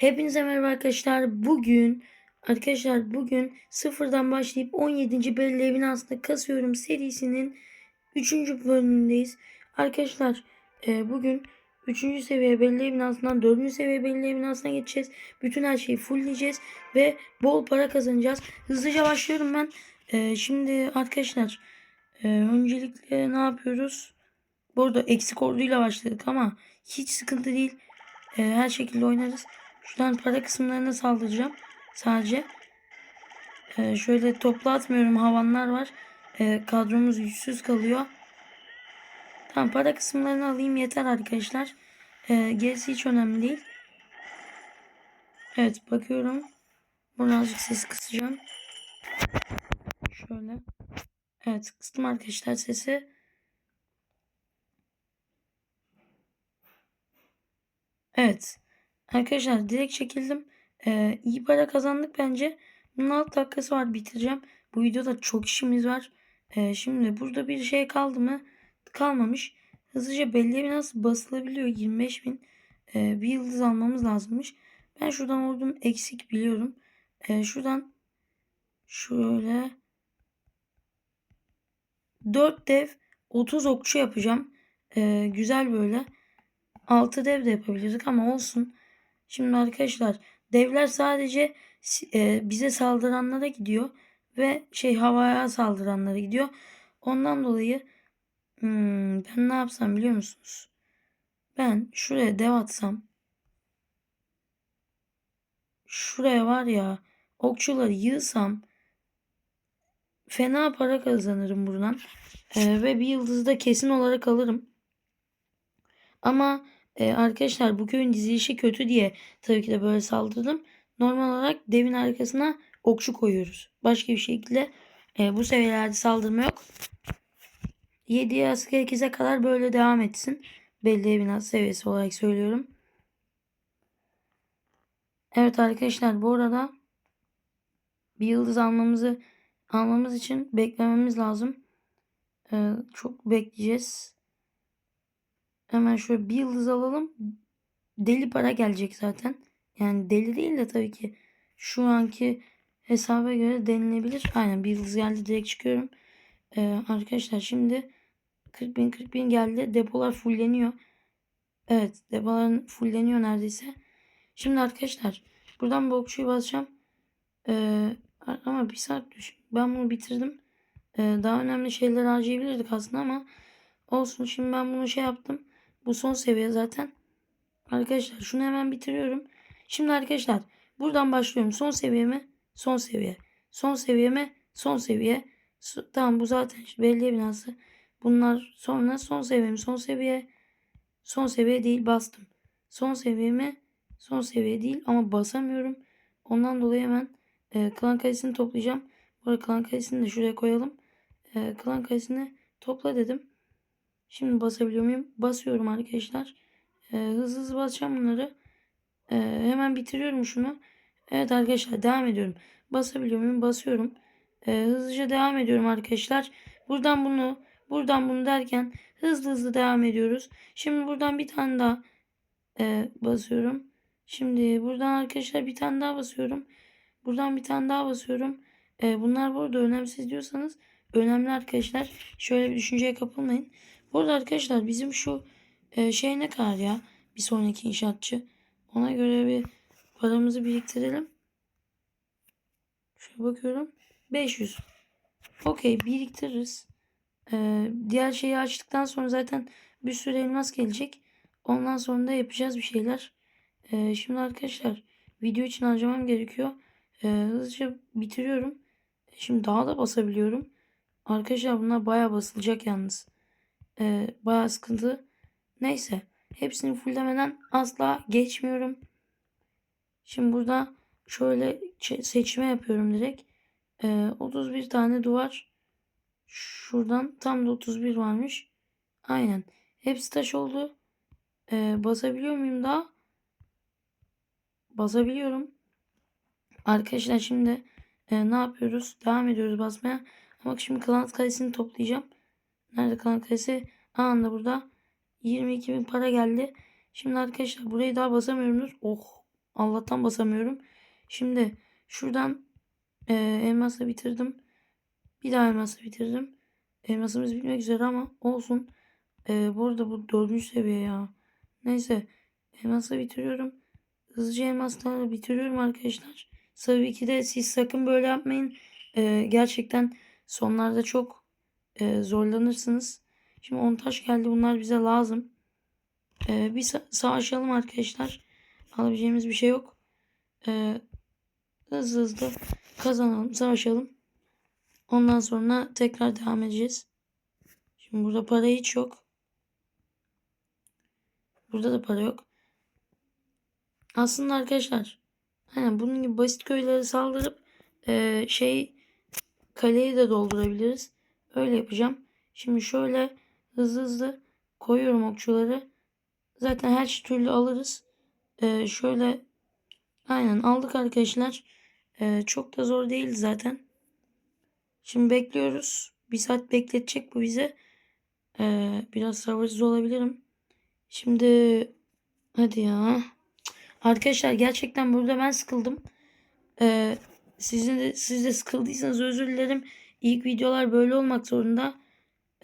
Hepinize merhaba arkadaşlar. Bugün arkadaşlar bugün sıfırdan başlayıp 17. belli evin aslında kasıyorum serisinin 3. bölümündeyiz. Arkadaşlar e, bugün 3. seviye belli evin altından 4. seviye belli evin geçeceğiz. Bütün her şeyi fullleyeceğiz ve bol para kazanacağız. Hızlıca başlıyorum ben. E, şimdi arkadaşlar e, öncelikle ne yapıyoruz? Bu arada eksik orduyla başladık ama hiç sıkıntı değil. E, her şekilde oynarız. Şuradan para kısımlarına saldıracağım. Sadece. Ee, şöyle topla atmıyorum. Havanlar var. Ee, kadromuz güçsüz kalıyor. Tamam para kısımlarını alayım yeter arkadaşlar. Ee, gerisi hiç önemli değil. Evet bakıyorum. Birazcık ses kısacağım. Şöyle. Evet kıstım arkadaşlar sesi. Evet. Arkadaşlar direkt çekildim. Ee, iyi para kazandık bence. Bunun alt dakikası var bitireceğim. Bu videoda çok işimiz var. Ee, şimdi burada bir şey kaldı mı? Kalmamış. Hızlıca belli bir nasıl basılabiliyor? 25 bin. Ee, bir yıldız almamız lazımmış. Ben şuradan ordum eksik biliyorum. Ee, şuradan şöyle 4 dev 30 okçu yapacağım. Ee, güzel böyle. 6 dev de yapabilirdik ama olsun. Şimdi arkadaşlar devler sadece e, bize saldıranlara gidiyor ve şey havaya saldıranlara gidiyor. Ondan dolayı hmm, ben ne yapsam biliyor musunuz? Ben şuraya dev atsam şuraya var ya okçuları yığsam fena para kazanırım buradan. E, ve bir yıldızda kesin olarak alırım. Ama e, arkadaşlar bu köyün dizilişi kötü diye tabii ki de böyle saldırdım. Normal olarak devin arkasına okçu koyuyoruz. Başka bir şekilde e, bu seviyelerde saldırma yok. 7 asker 8'e kadar böyle devam etsin. Belli evin az seviyesi olarak söylüyorum. Evet arkadaşlar bu arada bir yıldız almamızı almamız için beklememiz lazım. Ee, çok bekleyeceğiz. Hemen şöyle bir yıldız alalım. Deli para gelecek zaten. Yani deli değil de tabii ki şu anki hesaba göre denilebilir. Aynen bir yıldız geldi direkt çıkıyorum. Ee, arkadaşlar şimdi 40 bin 40 bin geldi. Depolar fulleniyor. Evet depoların fulleniyor neredeyse. Şimdi arkadaşlar buradan bu okçuyu basacağım. Ee, ama bir saat düşün. Ben bunu bitirdim. Ee, daha önemli şeyler harcayabilirdik aslında ama olsun. Şimdi ben bunu şey yaptım. Bu son seviye zaten. Arkadaşlar şunu hemen bitiriyorum. Şimdi arkadaşlar buradan başlıyorum. Son seviyeme son seviye. Son seviyeme son seviye. So, tamam bu zaten belediye binası. Bunlar sonra son seviyem son seviye. Son seviye değil bastım. Son seviyeme son seviye değil ama basamıyorum. Ondan dolayı hemen e, klan kayısını toplayacağım. Bu arada klan kayısını da şuraya koyalım. E, klan kayısını topla dedim. Şimdi basabiliyor muyum? Basıyorum arkadaşlar. Ee, hızlı hızlı basacağım bunları. Ee, hemen bitiriyorum şunu. Evet arkadaşlar devam ediyorum. Basabiliyor muyum? Basıyorum. Ee, hızlıca devam ediyorum arkadaşlar. Buradan bunu buradan bunu derken hızlı hızlı devam ediyoruz. Şimdi buradan bir tane daha e, basıyorum. Şimdi buradan arkadaşlar bir tane daha basıyorum. Buradan bir tane daha basıyorum. E, bunlar burada önemsiz diyorsanız önemli arkadaşlar. Şöyle bir düşünceye kapılmayın. Burada arkadaşlar bizim şu e, şey ne kadar ya? Bir sonraki inşaatçı. Ona göre bir paramızı biriktirelim. Şöyle bakıyorum. 500. Okey biriktiririz. Ee, diğer şeyi açtıktan sonra zaten bir sürü elmas gelecek. Ondan sonra da yapacağız bir şeyler. Ee, şimdi arkadaşlar video için harcamam gerekiyor. Ee, hızlıca bitiriyorum. Şimdi daha da basabiliyorum. Arkadaşlar bunlar bayağı basılacak yalnız e, bayağı sıkıntı. Neyse. Hepsini fullemeden asla geçmiyorum. Şimdi burada şöyle seçme yapıyorum direkt. E, 31 tane duvar. Şuradan tam da 31 varmış. Aynen. Hepsi taş oldu. E, basabiliyor muyum daha? Basabiliyorum. Arkadaşlar şimdi e, ne yapıyoruz? Devam ediyoruz basmaya. Ama şimdi klan kalesini toplayacağım. Nerede kalan kalesi? Anında burada. 22 bin para geldi. Şimdi arkadaşlar burayı daha basamıyorumdur. Oh Allah'tan basamıyorum. Şimdi şuradan e, elmasla bitirdim. Bir daha elmasla bitirdim. Elmasımız bitmek üzere ama olsun. E, bu arada bu dördüncü seviye ya. Neyse. Elmasla bitiriyorum. Hızlıca elmaslarla bitiriyorum arkadaşlar. Tabii ki de siz sakın böyle yapmayın. E, gerçekten sonlarda çok e, zorlanırsınız. Şimdi 10 taş geldi. Bunlar bize lazım. E, bir sa- savaşalım arkadaşlar. Alabileceğimiz bir şey yok. E, hızlı hızlı kazanalım. Savaşalım. Ondan sonra tekrar devam edeceğiz. Şimdi burada para hiç yok. Burada da para yok. Aslında arkadaşlar hani bunun gibi basit köylere saldırıp e, şey kaleyi de doldurabiliriz. Öyle yapacağım. Şimdi şöyle hızlı hızlı koyuyorum okçuları. Zaten her türlü alırız. E, şöyle aynen aldık arkadaşlar. E, çok da zor değil zaten. Şimdi bekliyoruz. Bir saat bekletecek bu bize. E, biraz sabırsız olabilirim. Şimdi hadi ya. Arkadaşlar gerçekten burada ben sıkıldım. Ee, sizin de, siz de sıkıldıysanız özür dilerim. İlk videolar böyle olmak zorunda.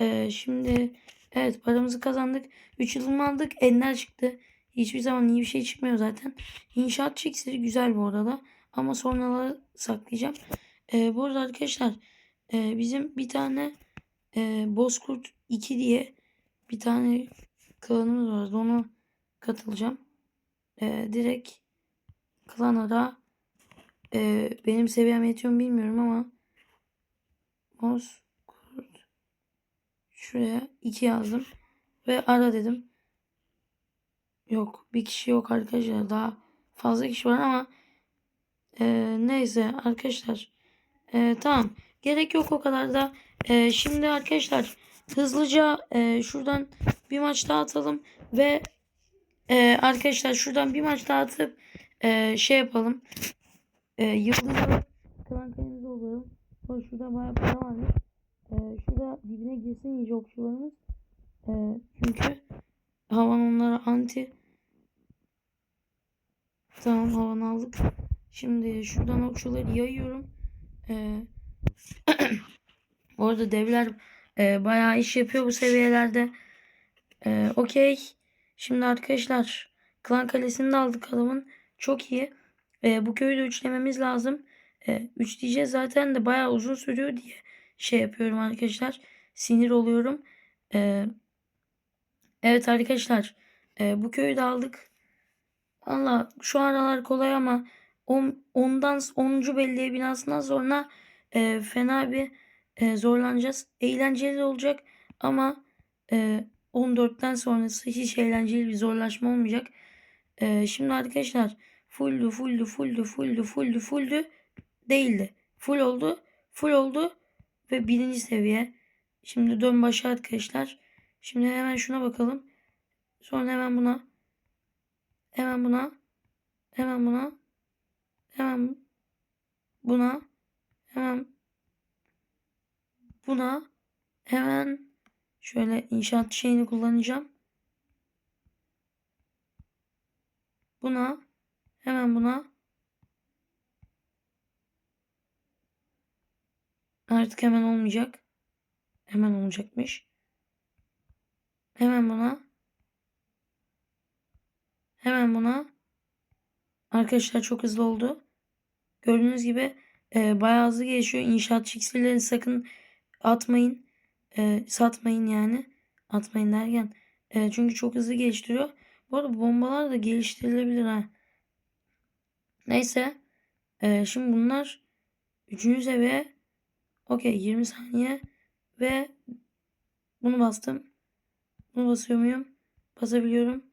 Ee, şimdi evet paramızı kazandık. 3 yılımı aldık. Enler çıktı. Hiçbir zaman iyi bir şey çıkmıyor zaten. İnşaat iksiri güzel bu arada. Ama sonraları saklayacağım. Ee, bu arada arkadaşlar e, bizim bir tane e, Bozkurt 2 diye bir tane klanımız vardı. Ona katılacağım. Ee, direkt klan ara ee, benim seviyem yetiyor mu bilmiyorum ama Bozkurt şuraya 2 yazdım. Ve ara dedim. Yok bir kişi yok arkadaşlar. Daha fazla kişi var ama ee, neyse arkadaşlar. Ee, tamam. Gerek yok o kadar da. Ee, şimdi arkadaşlar hızlıca ee, şuradan bir maç daha atalım ve ee, arkadaşlar şuradan bir maç daha atıp ee, şey yapalım. Ee, yıldızlı klan Sonra şurada bayağı para var. Ee, şurada dibine girsin iyice okçularımız. Ee, çünkü havan onlara anti. Tamam havan aldık. Şimdi şuradan okçuları yayıyorum. Ee, orada devler e, bayağı iş yapıyor bu seviyelerde. Ee, Okey. Şimdi arkadaşlar klan kalesini de aldık adamın. Çok iyi. Ee, bu köyü de üçlememiz lazım. Ee, üçleyeceğiz zaten de bayağı uzun sürüyor diye şey yapıyorum arkadaşlar. Sinir oluyorum. Ee, evet arkadaşlar. e, bu köyü de aldık. Valla şu aralar kolay ama on, ondan 10. belediye binasından sonra e, fena bir e, zorlanacağız. Eğlenceli olacak ama e, 14'ten sonrası hiç eğlenceli bir zorlaşma olmayacak. Şimdi arkadaşlar fulldü fulldü fulldü fulldü fulldü fulldü değildi. Full oldu. Full oldu ve birinci seviye. Şimdi dön başa arkadaşlar. Şimdi hemen şuna bakalım. Sonra hemen buna. Hemen buna. Hemen buna. Hemen buna. Hemen buna. Hemen Şöyle inşaat şeyini kullanacağım. Buna hemen buna artık hemen olmayacak. Hemen olacakmış. Hemen buna hemen buna arkadaşlar çok hızlı oldu. Gördüğünüz gibi e, bayağı hızlı geçiyor. İnşaat iksirlerini sakın atmayın e, satmayın yani. Atmayın derken. E, çünkü çok hızlı geliştiriyor. Bu arada bombalar da geliştirilebilir ha. Neyse. E, şimdi bunlar 3. seviye. Okey 20 saniye. Ve bunu bastım. Bunu basıyor muyum? Basabiliyorum.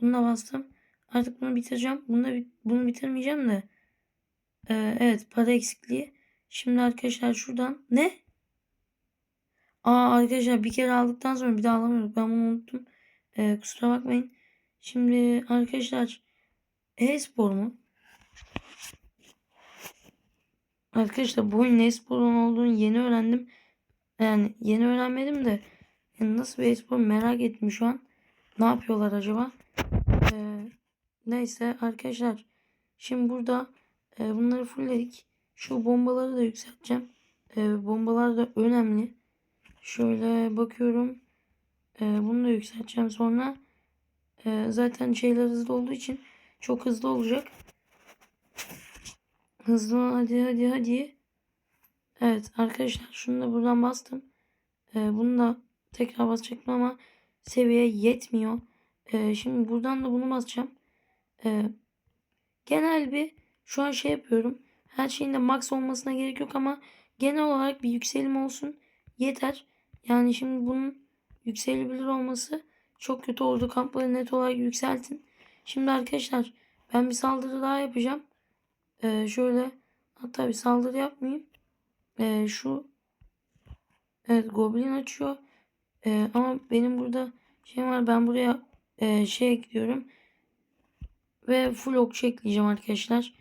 Bunu da bastım. Artık bunu bitireceğim. Bunu da bunu bitirmeyeceğim de. Ee, evet para eksikliği. Şimdi arkadaşlar şuradan ne? Aa arkadaşlar bir kere aldıktan sonra bir daha alamıyoruz. Ben bunu unuttum. Ee, kusura bakmayın. Şimdi arkadaşlar e-spor mu? Arkadaşlar bu oyun e-sporun olduğunu yeni öğrendim. Yani yeni öğrenmedim de yani nasıl bir e-spor merak ettim şu an. Ne yapıyorlar acaba? Ee, neyse arkadaşlar Şimdi burada e, bunları fullledik. Şu bombaları da yükselteceğim. E, bombalar da önemli. Şöyle bakıyorum. E, bunu da yükselteceğim sonra. E, zaten şeyler hızlı olduğu için çok hızlı olacak. Hızlı hadi hadi hadi. Evet arkadaşlar şunu da buradan bastım. E, bunu da tekrar basacaktım ama seviye yetmiyor. E, şimdi buradan da bunu basacağım. E, genel bir şu an şey yapıyorum. Her şeyin de max olmasına gerek yok ama genel olarak bir yükselim olsun yeter. Yani şimdi bunun yükselebilir olması çok kötü oldu. Kampları net olarak yükseltin. Şimdi arkadaşlar ben bir saldırı daha yapacağım. Ee, şöyle hatta bir saldırı yapmayayım. Ee, şu evet goblin açıyor. Ee, ama benim burada şey var. Ben buraya e, şey ekliyorum. Ve full okçu ekleyeceğim arkadaşlar.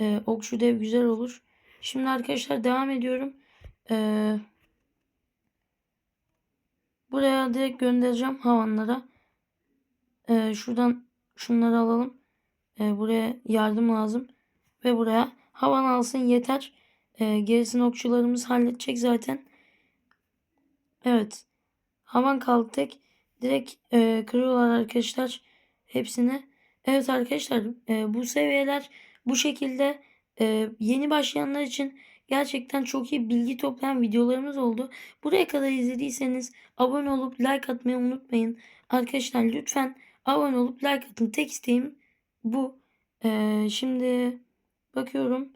Ee, okçu dev güzel olur. Şimdi arkadaşlar devam ediyorum. Ee, buraya direkt göndereceğim havanlara. Ee, şuradan şunları alalım. Ee, buraya yardım lazım. Ve buraya havan alsın yeter. Ee, gerisini okçularımız halledecek zaten. Evet. Havan kaldı tek. Direkt e, kırıyorlar arkadaşlar. Hepsini. Evet arkadaşlar e, bu seviyeler bu şekilde e, yeni başlayanlar için gerçekten çok iyi bilgi toplayan videolarımız oldu. Buraya kadar izlediyseniz abone olup like atmayı unutmayın. Arkadaşlar lütfen abone olup like atın. Tek isteğim bu. E, şimdi bakıyorum.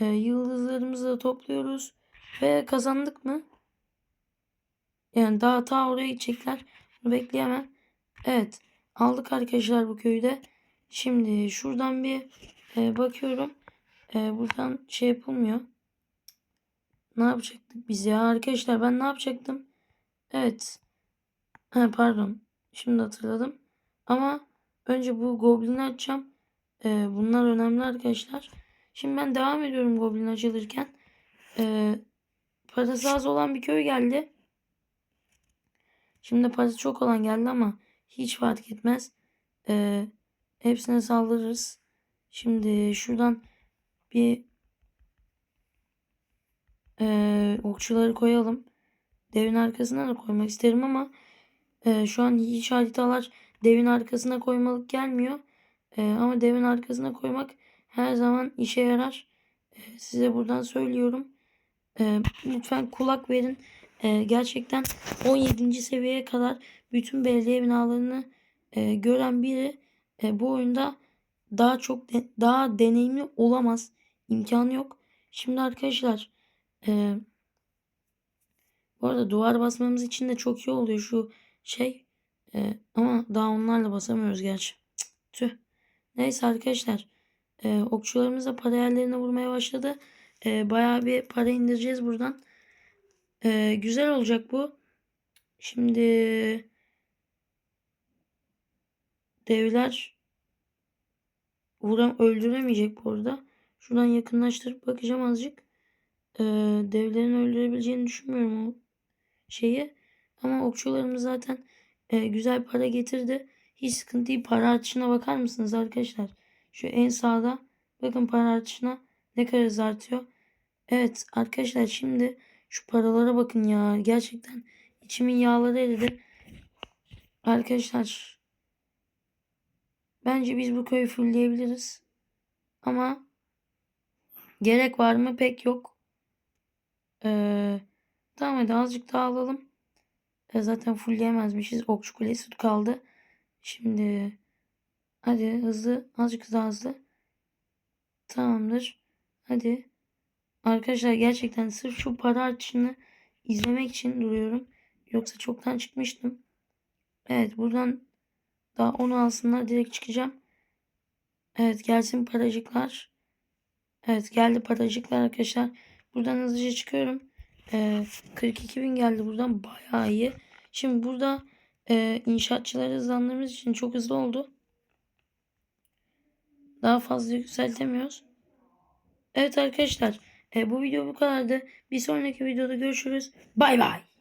E, yıldızlarımızı da topluyoruz. Ve kazandık mı? Yani daha ta oraya gidecekler. Bunu bekleyemem. Evet. Aldık arkadaşlar bu köyde. Şimdi şuradan bir e, bakıyorum. E, buradan şey yapılmıyor. Ne yapacaktık biz ya arkadaşlar ben ne yapacaktım? Evet. Ha, pardon. Şimdi hatırladım. Ama önce bu goblini açacağım. E, bunlar önemli arkadaşlar. Şimdi ben devam ediyorum goblin açılırken. E, parası az olan bir köy geldi. Şimdi parası çok olan geldi ama hiç fark etmez. E, hepsine saldırırız. Şimdi şuradan bir e, okçuları koyalım. Devin arkasına da koymak isterim ama e, şu an hiç haritalar devin arkasına koymalık gelmiyor. E, ama devin arkasına koymak her zaman işe yarar. E, size buradan söylüyorum. E, lütfen kulak verin. E, gerçekten 17. seviyeye kadar bütün belediye binalarını e, gören biri e, bu oyunda daha çok daha deneyimli olamaz. İmkanı yok. Şimdi arkadaşlar e, bu arada duvar basmamız için de çok iyi oluyor şu şey. Ama daha onlarla basamıyoruz gerçi. Tüh. Neyse arkadaşlar. E, okçularımız da para yerlerine vurmaya başladı. E, bayağı bir para indireceğiz buradan. E, güzel olacak bu. Şimdi devler vuram öldüremeyecek bu arada. Şuradan yakınlaştırıp bakacağım azıcık. Ee, devlerin öldürebileceğini düşünmüyorum o şeyi. Ama okçularımız zaten e, güzel para getirdi. Hiç sıkıntı değil. Para artışına bakar mısınız arkadaşlar? Şu en sağda bakın para artışına ne kadar hızlı artıyor. Evet arkadaşlar şimdi şu paralara bakın ya. Gerçekten içimin yağları eridi. Arkadaşlar bence biz bu köyü fullleyebiliriz. Ama gerek var mı pek yok. Ee, tamam hadi azıcık daha alalım. E, zaten fullleyemezmişiz. Okçu kulesi kaldı. Şimdi hadi hızlı azıcık daha hızlı. Tamamdır. Hadi. Arkadaşlar gerçekten sırf şu para artışını izlemek için duruyorum. Yoksa çoktan çıkmıştım. Evet buradan daha onu alsınlar direkt çıkacağım. Evet gelsin paracıklar. Evet geldi paracıklar arkadaşlar. Buradan hızlıca çıkıyorum. Ee, 42 bin geldi buradan bayağı iyi. Şimdi burada e, inşaatçıları hızlandırdığımız için çok hızlı oldu. Daha fazla yükseltemiyoruz. Evet arkadaşlar e, bu video bu kadardı. Bir sonraki videoda görüşürüz. Bay bay.